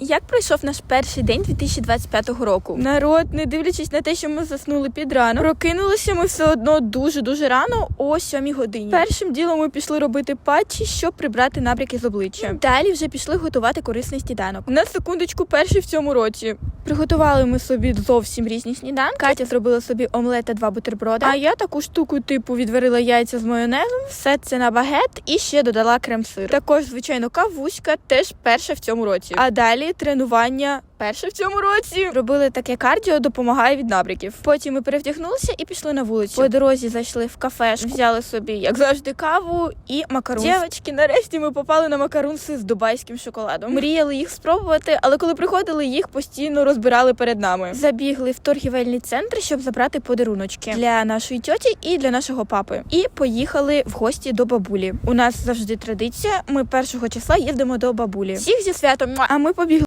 Як пройшов наш перший день 2025 року? Народ, не дивлячись на те, що ми заснули під ранок, прокинулися ми все одно дуже дуже рано о 7 годині. Першим ділом ми пішли робити патчі, щоб прибрати набряки з обличчя. Далі вже пішли готувати корисний сніданок. На секундочку, перший в цьому році. Приготували ми собі зовсім різні сніданки. Катя зробила собі омлет та два бутерброди. А я таку штуку, типу, відварила яйця з майонезом, все це на багет і ще додала крем-сир. Також, звичайно, кавуська теж перша в цьому році. А далі тренування. Перше в цьому році робили таке кардіо, допомагає від набряків. Потім ми перевдягнулися і пішли на вулицю. По дорозі зайшли в кафешку, взяли собі, як завжди, каву і макарун. Дівчатки, нарешті ми попали на макарунси з дубайським шоколадом. Мріяли їх спробувати, але коли приходили, їх постійно розбирали перед нами. Забігли в торгівельний центр, щоб забрати подаруночки для нашої тьоті і для нашого папи. І поїхали в гості до бабулі. У нас завжди традиція. Ми першого числа їздимо до бабулі. Всіх зі святом. А ми побігли.